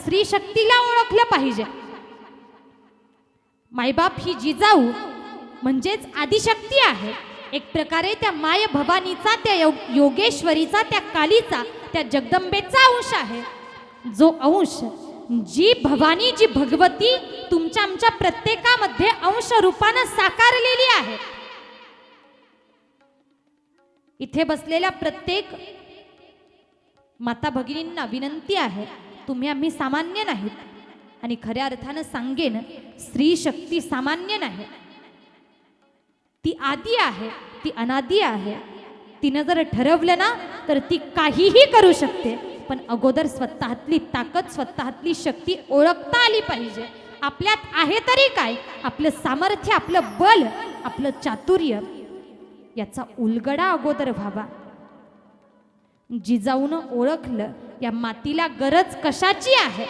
स्त्री शक्तीला ओळखलं पाहिजे. मायबाप ही जिजाऊ म्हणजेच आदिशक्ती आहे. एक प्रकारे त्या माय भवानीचा त्या यो- योगेश्वरीचा त्या कालीचा त्या जगदंबेचा अंश आहे. जो अंश जी भवानी जी भगवती तुमच्या आमच्या प्रत्येकामध्ये अंश रूपानं साकारलेली आहे. इथे बसलेल्या प्रत्येक माता भगिनींना विनंती आहे. तुम्ही आम्ही सामान्य नाहीत. आणि खऱ्या अर्थानं सांगेन स्त्री शक्ती सामान्य नाही. ती आदी आहे ती अनादी आहे. तिनं जर ठरवलं ना तर ती काहीही करू शकते. पण अगोदर स्वतःतली ताकद स्वतःतली शक्ती ओळखता आली पाहिजे. आपल्यात आहे तरी काय? आपलं सामर्थ्य आपलं बल आपलं चातुर्य. याचा उलगडा अगोदर व्हावा. जिजाऊन ओळखलं या मातीला गरज कशाची आहे?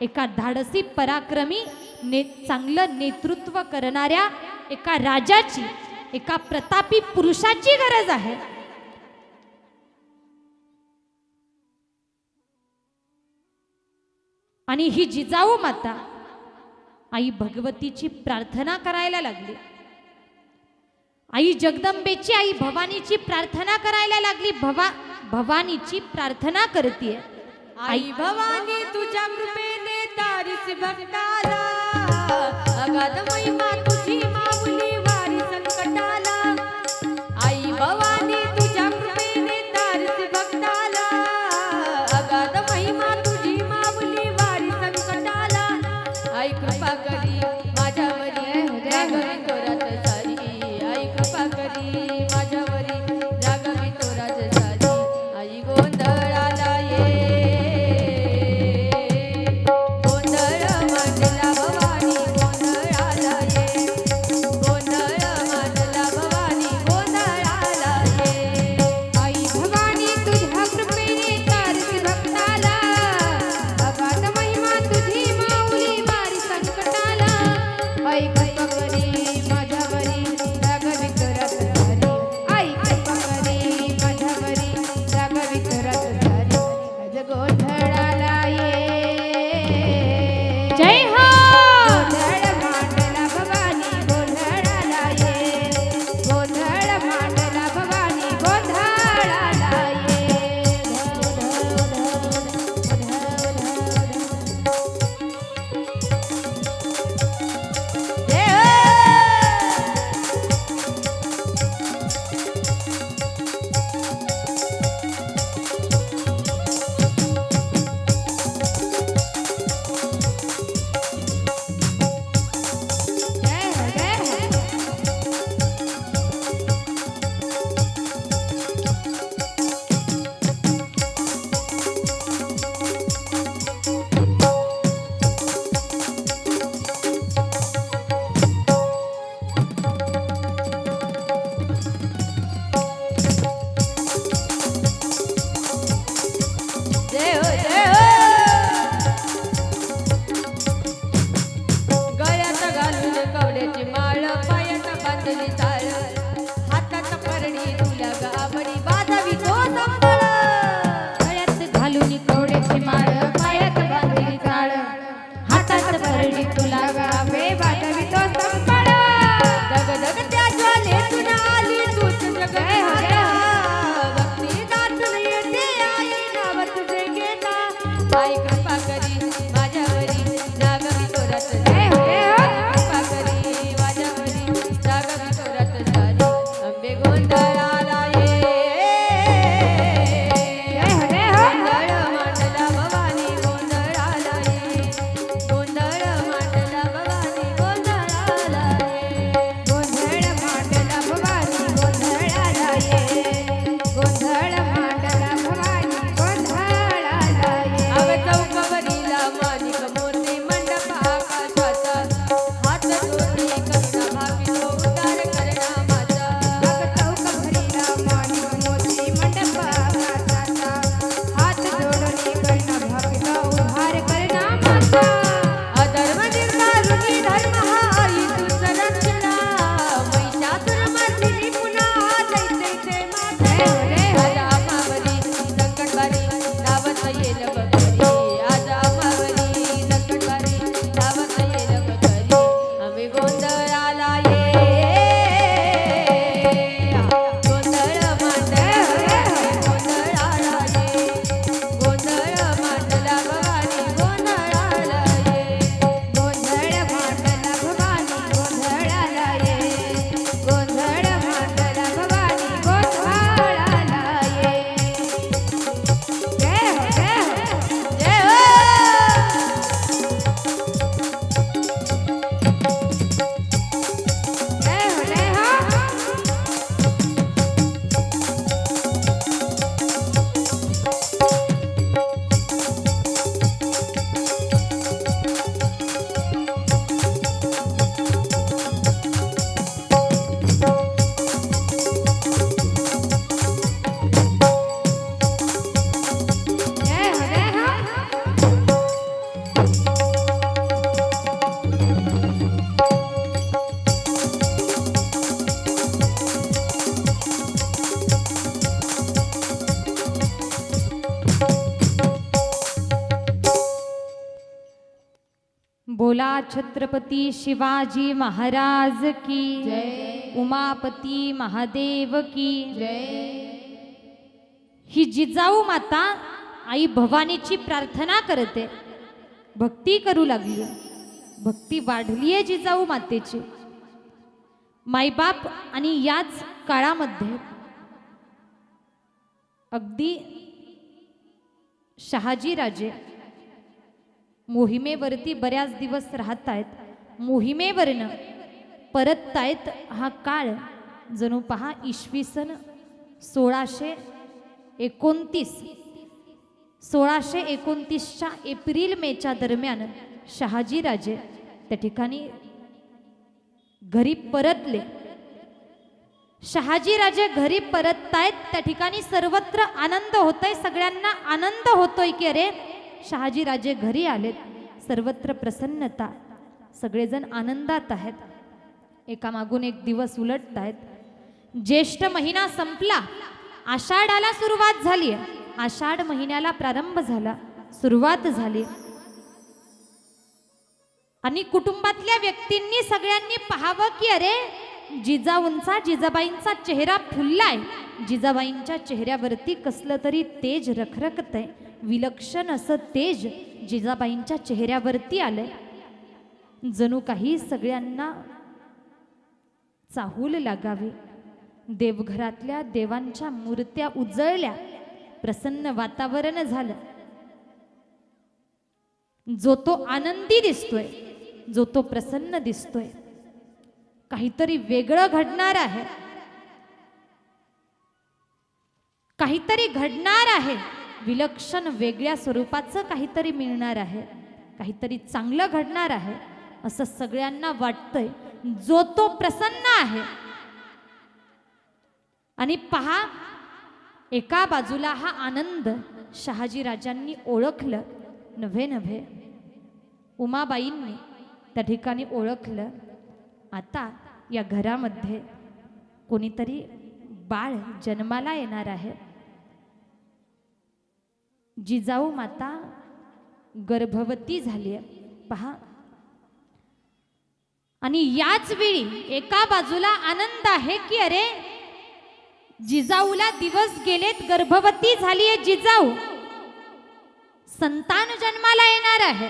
एका धाडसी पराक्रमी ने चांगलं नेतृत्व करणाऱ्या एका राजाची एका प्रतापी पुरुषाची गरज आहे. आणि ही जिजाऊ माता आई भगवतीची प्रार्थना करायला लागली. आई जगदंबेची आई भवानीची प्रार्थना करायला लागली. भवा भवानीची प्रार्थना करते आई भवानी तुझ्या कृपेने तारीस भक्ताला अगाध महिमा बोला छत्रपती शिवाजी महाराज की जय. उमापती महादेव की. जय. ही जिजाऊ माता आई भवानीची प्रार्थना करते. भक्ती करू लागली. भक्ती वाढली आहे जिजाऊ मातेची. मायबाप आणि याच काळामध्ये अगदी शहाजी राजे मोहिमेवरती बऱ्याच दिवस राहत आहेत मोहिमेवरनं परततायत हा काळ जणू पहा इसवी सन सोळाशे एकोणतीस. सोळाशे एकोणतीसच्या एप्रिल मेच्या दरम्यान शहाजीराजे त्या ठिकाणी घरी परतले. शहाजी राजे घरी परततायत त्या ठिकाणी सर्वत्र आनंद होतोय सगळ्यांना आनंद होतोय की अरे शहाजी राजे घरी आलेत. सर्वत्र प्रसन्नता. सगळेजण आनंदात आहेत. एकामागून एक दिवस उलटत आहेत ज्येष्ठ महिना संपला. आषाढाला सुरुवात झाली आषाढ महिन्याला प्रारंभ झाला. सुरुवात झाली. आणि कुटुंबातल्या व्यक्तींनी सगळ्यांनी पाहावं की अरे जिजाऊंचा जिजाबाईंचा चेहरा फुललाय. जिजाबाईंच्या चेहऱ्यावरती कसलं तरी तेज रखरखत आहे विलक्षण असं तेज जिजाबाईंच्या चेहऱ्यावरती आलंय. जणू काही सगळ्यांना चाहूल लागावी. देवघरातल्या देवांच्या मूर्त्या उजळल्या. प्रसन्न वातावरण झालं. जो तो आनंदी दिसतोय जो तो प्रसन्न दिसतोय काहीतरी वेगळं घडणार आहे. काहीतरी घडणार आहे. विलक्षण वेगळ्या स्वरूपाचं काहीतरी मिळणार आहे. काहीतरी चांगलं घडणार आहे असं सगळ्यांना वाटतंय. जो तो प्रसन्न आहे. आणि पहा एका बाजूला हा आनंद शहाजी राजांनी ओळखलं. नव्हे नव्हे उमाबाईंनी त्या ठिकाणी ओळखलं. आता या घरामध्ये कोणीतरी बाळ जन्माला येणार आहे. जिजाऊ माता गर्भवती झाली आहे. पहा. आणि याच वेळी एका बाजूला आनंद आहे की अरे जिजाऊला दिवस गेलेत गर्भवती झाली आहे जिजाऊ. संतान जन्माला येणार आहे.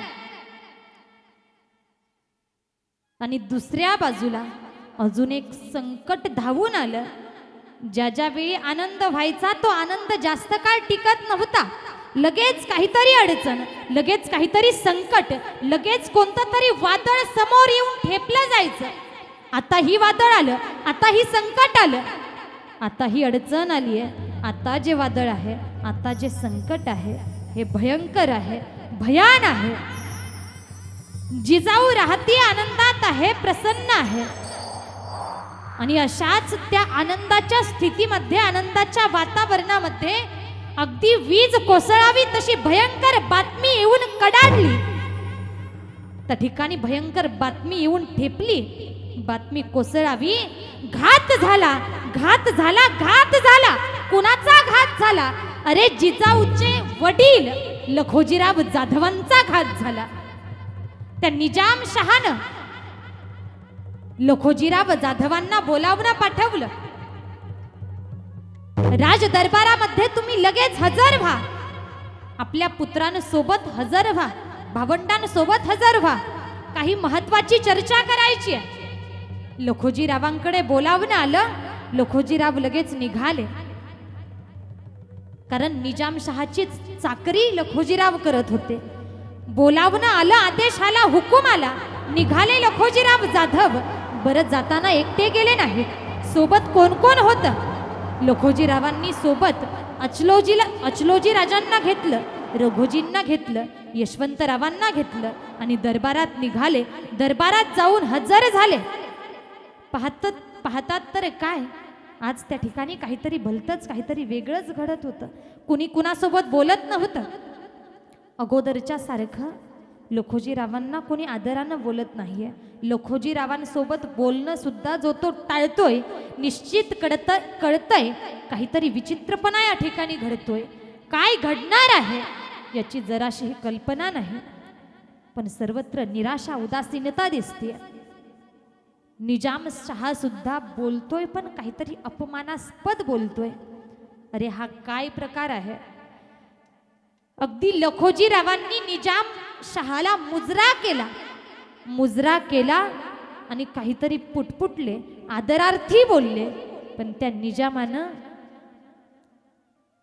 आणि दुसऱ्या बाजूला अजून एक संकट धावून आलं. ज्या ज्या वेळी आनंद व्हायचा तो आनंद जास्त काळ टिकत नव्हता. लगेच काहीतरी अडचण लगेच काहीतरी संकट लगेच कोणतं तरी वादळ समोर येऊन ठेपलं जायचं. आता ही वादळ आलं आता ही संकट आलं. आता ही अडचण आली आहे आता जे वादळ आहे आता जे संकट आहे हे भयंकर आहे भयान आहे. जिजाऊ राहती आनंदात आहे प्रसन्न आहे. आणि अशाच त्या आनंदाच्या स्थितीमध्ये आनंदाच्या वातावरणामध्ये अगदी वीज कोसळावी तशी भयंकर बातमी येऊन कडाडली. त्या ठिकाणी भयंकर बातमी येऊन ठेपली. बातमी कोसळावी घात झाला घात झाला घात झाला. कुणाचा घात झाला? अरे जिजाऊचे वडील लखोजीराव जाधवांचा घात झाला. त्या निजाम शहानं लखोजीराव जाधवांना बोलावणं पाठवलं. राज दरबारामध्ये तुम्ही लगेच हजर व्हा. आपल्या पुत्रांसोबत हजर व्हा. भावंडांसोबत हजर व्हा. काही महत्वाची चर्चा करायची आहे. लखोजीरावांकडे बोलावणं आलं लखोजीराव लगेच निघाले. कारण निजामशहाचीच चाकरी लखोजीराव करत होते. बोलावणं आलं आदेश आला हुकूम आला. निघाले लखोजीराव जाधव. बरं जाताना एकटे गेले नाही सोबत कोण कोण होतं? लखोजीरावांनी सोबत अचलोजीला अचलोजी राजांना घेतलं रघोजींना घेतलं यशवंतरावांना घेतलं आणि दरबारात निघाले. दरबारात जाऊन हजर झाले. पाहत पाहतात तर काय? आज त्या ठिकाणी काहीतरी भलतंच काहीतरी वेगळंच घडत होतं. कुणी कुणासोबत बोलत नव्हतं. अगोदरच्या सारखं लखोजीरावांना कोणी आदरानं बोलत नाही आहे लखोजीरावांसोबत बोलणंसुद्धा जो तो टाळतोय निश्चित कळत कळतंय काहीतरी विचित्रपणा या ठिकाणी घडतोय. काय घडणार आहे याची जराशीही कल्पना नाही. पण सर्वत्र निराशा उदासीनता दिसते निजाम शहा सुद्धा बोलतोय पण काहीतरी अपमानास्पद बोलतोय. अरे हा काय प्रकार आहे? अगदी लखोजीरावांनी निजाम शहाला मुजरा केला. मुजरा केला आणि काहीतरी पुटपुटले आदरार्थी बोलले. पण त्या निजामानं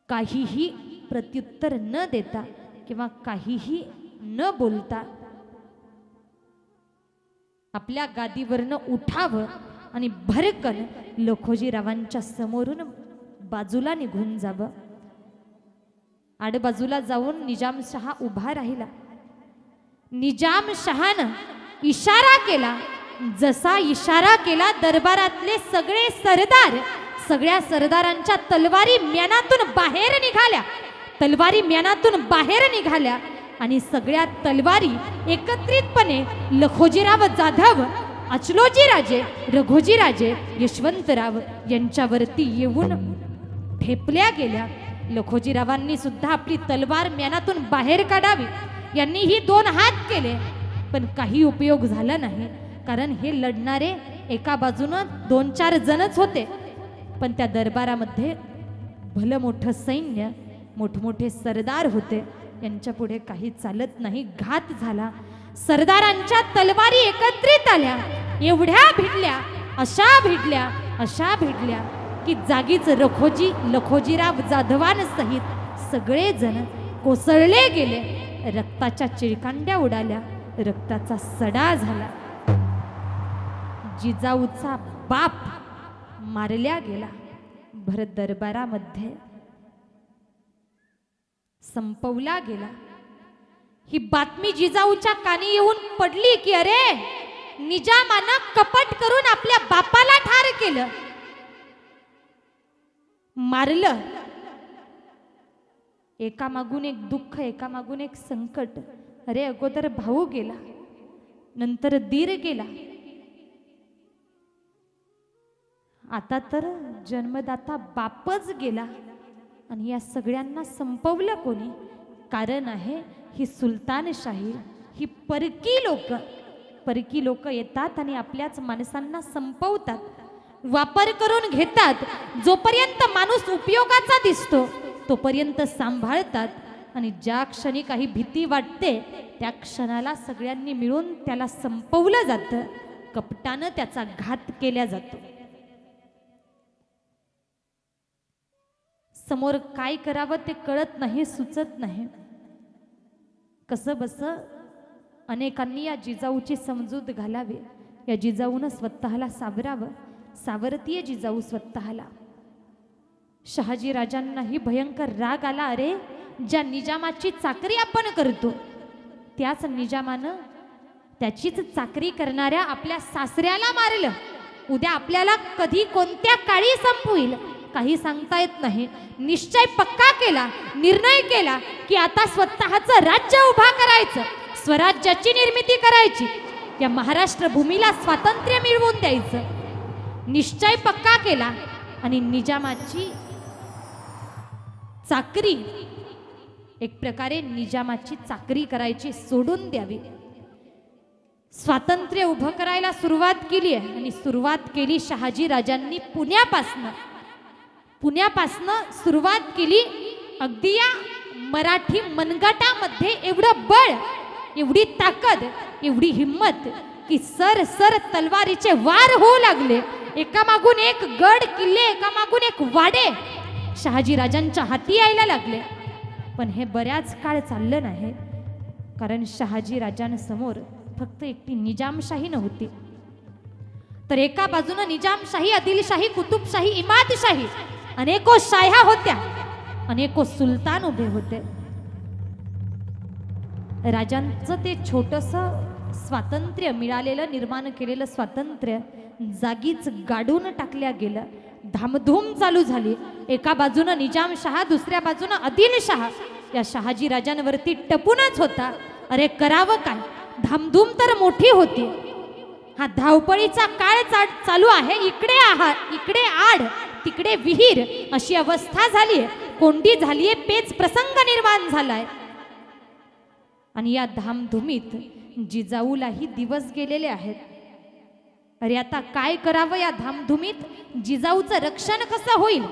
काहीही प्रत्युत्तर न देता किंवा काहीही न बोलता आपल्या गादीवरनं उठावं आणि भरकन लखोजीरावांच्या समोरून बाजूला निघून जावं. आडबाजूला जाऊन निजामशहा उभा राहिला. निजामशहानं इशारा केला. जसा इशारा केला दरबारातले सगळे सरदार सगळ्या सरदारांच्या तलवारी म्यानातून बाहेर निघाल्या. तलवारी म्यानातून बाहेर निघाल्या आणि सगळ्या तलवारी एकत्रितपणे लखोजीराव जाधव अचलोजी राजे रघोजी राजे यशवंतराव यांच्यावरती येऊन ठेपल्या गेल्या. लखोजीरावांनी सुद्धा आपली तलवार म्यानातून बाहेर काढावी. यांनीही दोन हात केले. पण काही उपयोग झाला नाही. कारण हे लढणारे एका बाजूनं दोन चार जणच होते. पण त्या दरबारामध्ये भलं मोठं सैन्य मोठमोठे सरदार होते. यांच्या पुढे काही चालत नाही. घात झाला. सरदारांच्या तलवारी एकत्रित आल्या. एवढ्या भिडल्या अशा भिडल्या अशा भिडल्या. की जागीच रखोजी लखोजीराव जाधवांसहित सगळेजण कोसळले गेले. रक्ताच्या चिळकांड्या उडाल्या. रक्ताचा सडा झाला. जिजाऊचा बाप मारल्या गेला. भरत दरबारामध्ये संपवला गेला. ही बातमी जिजाऊच्या कानी येऊन पडली की अरे निजामानं कपट करून आपल्या बापाला ठार केलं. मारलं. एकामागून एक दुःख एकामागून एक संकट. अरे अगोदर भाऊ गेला नंतर दीर गेला. आता तर जन्मदाता बापच गेला आणि या सगळ्यांना संपवलं कोणी? कारण आहे ही सुलतानशाही ही परकी लोक. परकी लोक येतात आणि आपल्याच माणसांना संपवतात. वापर करून घेतात जोपर्यंत माणूस उपयोगाचा दिसतो तोपर्यंत सांभाळतात. आणि ज्या क्षणी काही भीती वाटते त्या क्षणाला सगळ्यांनी मिळून त्याला संपवलं जातं. कपटानं त्याचा घात केला जातो. समोर काय करावं ते कळत नाही सुचत नाही. कसं बस? अनेकांनी या जिजाऊची समजूत घालावी. या जिजाऊनं स्वतःला सावरावं. सावरतीय जिजाऊ स्वतःला. शहाजी राजांनाही भयंकर राग आला अरे ज्या निजामाची चाकरी आपण करतो त्याच निजामानं त्याचीच चाकरी करणाऱ्या आपल्या सासऱ्याला मारलं. उद्या आपल्याला कधी कोणत्या काळी संपवील? काही सांगता येत नाही. निश्चय पक्का केला निर्णय केला की आता स्वतःचं राज्य उभा करायचं स्वराज्याची निर्मिती करायची. या महाराष्ट्र भूमीला स्वातंत्र्य मिळवून द्यायचं. निश्चय पक्का केला आणि निजामाची चाकरी एक प्रकारे निजामाची चाकरी करायची सोडून द्यावी. स्वातंत्र्य उभं करायला सुरुवात केली आहे आणि सुरुवात केली शहाजी राजांनी पुण्यापासनं. पुण्यापासनं सुरुवात केली अगदी या मराठी मनगटामध्ये एवढं बळ एवढी ताकद एवढी हिंमत की सर सर तलवारीचे वार होऊ लागले. एकामागून एक गड किल्ले एकामागून एक वाडे शहाजी राजांच्या हाती यायला लागले. पण हे बऱ्याच काळ चाललं नाही कारण शहाजी राजांसमोर फक्त एकटी निजामशाही नव्हती. तर एका बाजूनं निजामशाही आदिलशाही कुतुबशाही इमादशाही अनेको शाह्या होत्या अनेको सुलतान उभे होते. राजांचं ते छोटस स्वातंत्र्य मिळालेलं निर्माण केलेलं स्वातंत्र्य जागीच गाडून टाकल्या गेलं. धामधूम चालू झाली. एका बाजूनं निजामशहा दुसऱ्या बाजूनं आदिलशहा या शहाजी राजांवरती टपूनच होता. अरे करावं काय? धामधूम तर मोठी होती. हा धावपळीचा काळ चा चालू आहे. इकडे आहार इकडे आड तिकडे विहीर. अशी अवस्था झालीये कोंडी झालीये पेच प्रसंग निर्माण झालाय. आणि या धामधुमीत जिजाऊलाही दिवस गेलेले आहेत. अरे आता काय करावं या धामधुमीत? जिजाऊचं रक्षण कसं होईल?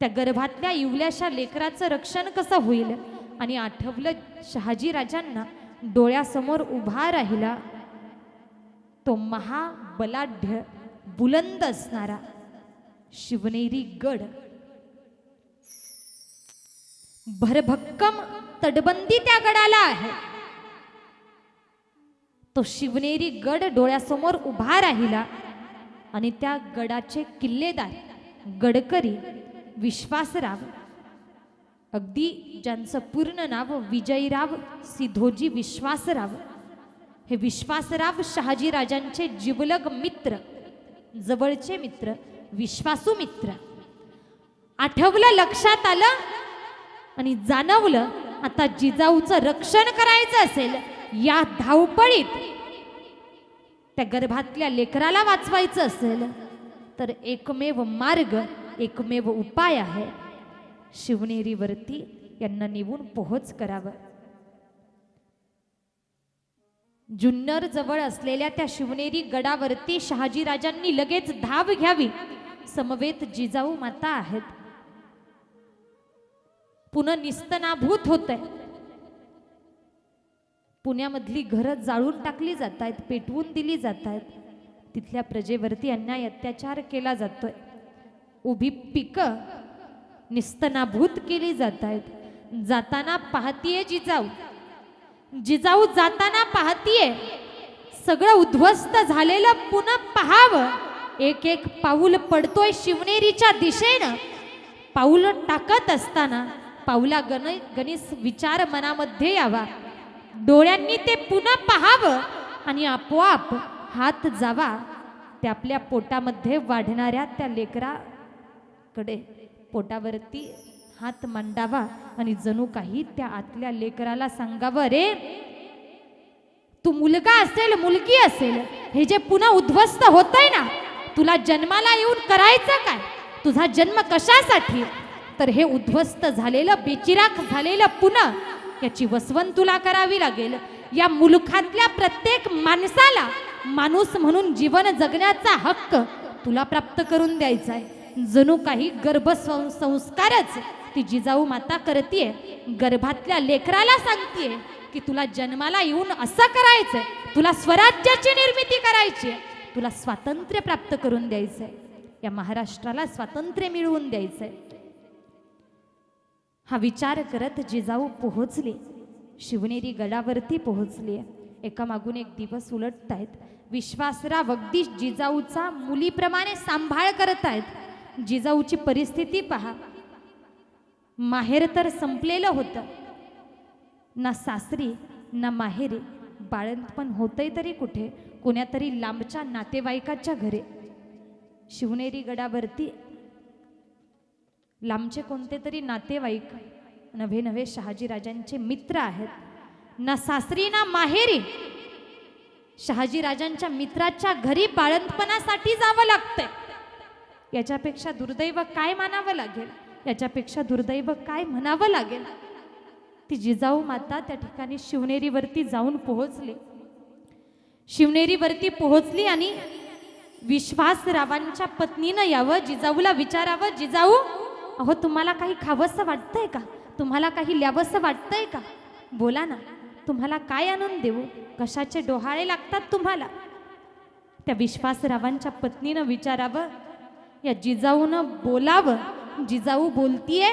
त्या गर्भातल्या इवल्याशा लेकराचं रक्षण कसं होईल? आणि आठवलं शहाजी राजांना डोळ्यासमोर उभा राहिला. तो महाबलाढ्य बुलंद असणारा शिवनेरी गड. भरभक्कम तटबंदी त्या गडाला आहे. तो शिवनेरी गड डोळ्यासमोर उभा राहिला आणि त्या गडाचे किल्लेदार गडकरी विश्वासराव अगदी ज्यांचं पूर्ण नाव विजयराव सिधोजी विश्वासराव हे विश्वासराव शहाजी राजांचे जिवलग मित्र जवळचे मित्र विश्वासू मित्र. आठवलं लक्षात आलं आणि जाणवलं आता जिजाऊचं रक्षण करायचं असेल या धावपळीत त्या गर्भातल्या लेकराला वाचवायचं असेल तर एकमेव मार्ग एकमेव उपाय आहे शिवनेरीवरती यांना निवून पोहोच करावं. जुन्नर जवळ असलेल्या त्या शिवनेरी गडावरती शहाजी राजांनी लगेच धाव घ्यावी. समवेत जिजाऊ माता आहेत. पुन्हा निस्तनाभूत होत आहे पुण्यामधली घरं जाळून टाकली जात आहेत पेटवून दिली जात आहेत तिथल्या प्रजेवरती अन्याय अत्याचार केला जातोय. उभी पिकं निस्तनाभूत केली जात आहेत जाताना पाहतीये जिजाऊ. जिजाऊ जाताना पाहतीये. सगळं उद्ध्वस्त झालेलं पुन्हा पहावं. एक एक पाऊल पडतोय शिवनेरीच्या दिशेनं. पाऊल टाकत असताना पाऊला गण गणेश विचार मनामध्ये यावा. डोळ्यांनी ते पुन्हा पाहावं आणि आपोआप हात जावा. त्या आपल्या पोटामध्ये वाढणाऱ्या त्या लेकराकडे पोटावरती हात मांडावा आणि जणू काही त्या आतल्या लेकराला सांगावं रे तू मुलगा असेल मुलगी असेल हे जे पुन्हा उद्ध्वस्त होतंय ना तुला जन्माला येऊन करायचं काय? तुझा जन्म कशासाठी? तर हे उद्ध्वस्त झालेलं बेचिराख झालेलं पुन्हा याची वसवण तुला करावी लागेल. या मुलुखातल्या प्रत्येक माणसाला माणूस म्हणून जीवन जगण्याचा हक्क तुला प्राप्त करून द्यायचा आहे. जणू काही गर्भ ती जिजाऊ माता करते गर्भातल्या लेकराला सांगतीये की तुला जन्माला येऊन असं करायचंय तुला स्वराज्याची निर्मिती करायची आहे तुला स्वातंत्र्य प्राप्त करून द्यायचंय. या महाराष्ट्राला स्वातंत्र्य मिळवून द्यायचंय. हा विचार करत जिजाऊ पोहोचले. शिवनेरी गडावरती पोहोचले. एका मागून एक दिवस उलटत आहेत विश्वासराव अगदी जिजाऊचा मुलीप्रमाणे सांभाळ करत आहेत जिजाऊची परिस्थिती पहा. माहेर तर संपलेलं होतं. ना सासरी ना माहेरी. बाळंतपण होतंय तरी कुठे? कोण्यातरी लांबच्या नातेवाईकाच्या घरे. शिवनेरी गडावरती लांबचे कोणते तरी नातेवाईक नव्हे नव्हे शहाजीराजांचे मित्र आहेत. ना सासरी ना माहेरी. शहाजीराजांच्या मित्राच्या घरी बाळंतपणासाठी जावं लागतंय. याच्यापेक्षा दुर्दैव काय मानावं लागेल? याच्यापेक्षा दुर्दैव काय म्हणावं लागेल? ती जिजाऊ माता त्या ठिकाणी शिवनेरीवरती जाऊन पोहोचली. शिवनेरीवरती पोहोचली आणि विश्वासरावांच्या पत्नीनं यावं जिजाऊला विचारावं जिजाऊ अहो तुम्हाला काही खावंसं वाटतंय का? तुम्हाला काही ल्यावंसं वाटतंय का? बोला ना तुम्हाला काय आणून देऊ? कशाचे डोहाळे लागतात तुम्हाला? त्या विश्वासरावांच्या पत्नीनं विचारावं या जिजाऊनं बोलावं. जिजाऊ बोलतीये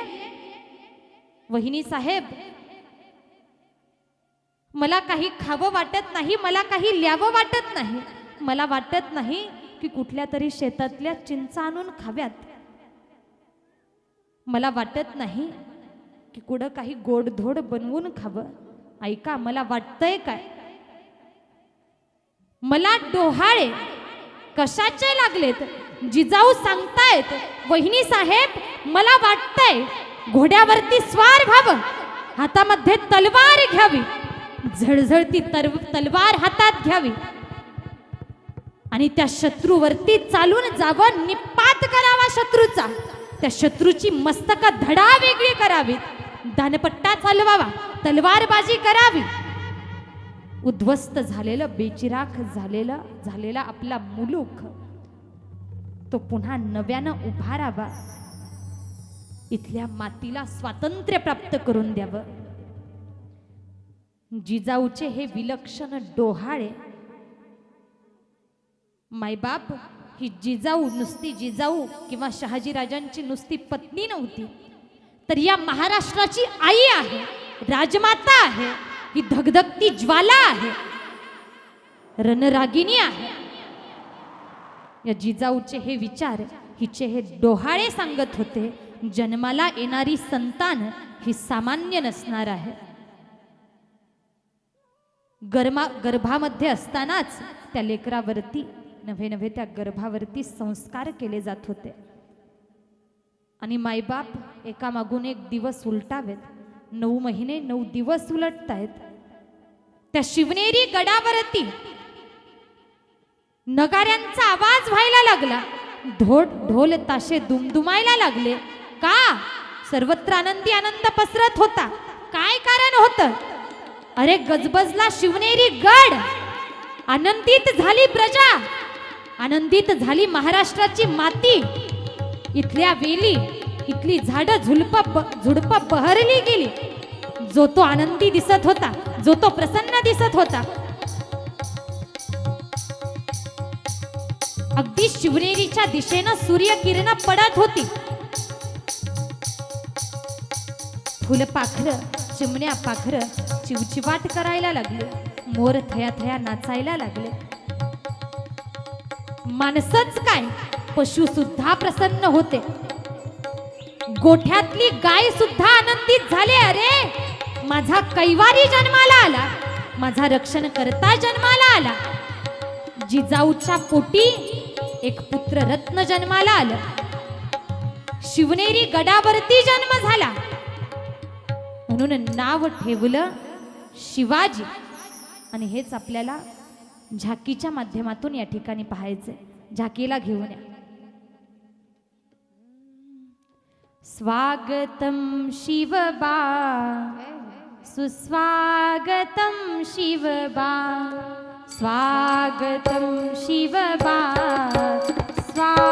वहिनी साहेब मला काही खावं वाटत नाही मला काही ल्यावं वाटत नाही. मला वाटत नाही की कुठल्या तरी शेतातल्या चिंचा आणून खाव्यात. मला वाटत नाही की कुठं काही गोडधोड बनवून खावं. ऐका मला वाटतंय काय? मला डोहाळे कशाचे लागलेत? जिजाऊ सांगतायत वहिनी साहेब मला वाटतंय घोड्यावरती स्वार व्हावं हातामध्ये तलवार घ्यावी झळझळती तरव तलवार हातात घ्यावी. आणि त्या शत्रूवरती चालून जावं निपात करावा शत्रूचा. त्या शत्रूची मस्तक धडा वेगळी करावी दानपट्टा चालवावा तलवारबाजी करावी. उद्ध्वस्त झालेलं बेचिराख झालेलं झालेला आपला मुलूक तो पुन्हा नव्यानं उभारावा. इथल्या मातीला स्वातंत्र्य प्राप्त करून द्यावं. जिजाऊचे हे विलक्षण डोहाळे मायबाप ही जिजाऊ नुसती जिजाऊ किंवा शहाजीराजांची नुसती पत्नी नव्हती. तर या महाराष्ट्राची आई आहे राजमाता आहे ही धगधगती ज्वाला आहे रणरागिनी आहे. या जिजाऊचे हे विचार हिचे हे डोहाळे सांगत होते जन्माला येणारी संतान ही सामान्य नसणार आहे. गर्मा गर्भामध्ये असतानाच त्या लेकरावरती नव्हे नव्हे त्या गर्भावरती संस्कार केले जात होते. आणि मायबाप एकामागून एक दिवस उलटावेत. नऊ महिने नऊ दिवस उलटतायत. त्या शिवनेरी गडावरती नगाऱ्यांचा आवाज व्हायला लागला. ढोल ढोल ताशे दुमदुमायला लागले. का? सर्वत्र आनंदी आनंद पसरत होता. काय कारण होतं? अरे गजबजला शिवनेरी गड! आनंदित झाली प्रजा! आनंदित झाली महाराष्ट्राची माती. इथल्या वेली इथली झाडं झुलप झुडप बहरली गेली. जो तो आनंदी दिसत होता जो तो प्रसन्न दिसत होता. अगदी शिवनेरीच्या दिशेनं सूर्यकिरण पडत होती. फुलपाखरं चिमण्या पाखरं चिवचिवाट करायला लागले. मोर थया थया नाचायला लागले. माणसच काय? पशु सुद्धा प्रसन्न होते. गोठ्यातली गाय सुद्धा आनंदित झाले अरे! माझा कैवारी जन्माला आला. माझा रक्षण करता जन्माला आला. जिजाऊच्या पोटी एक पुत्र रत्न जन्माला आलं. शिवनेरी गडावरती जन्म झाला. म्हणून नाव ठेवलं शिवाजी. आणि हेच आपल्याला झाकीच्या माध्यमातून या ठिकाणी पाहायचंय. झाकीला घेऊन या. स्वागतम शिवबा. सुस्वागतम शिवबा. स्वागतम शिवबा. स्वा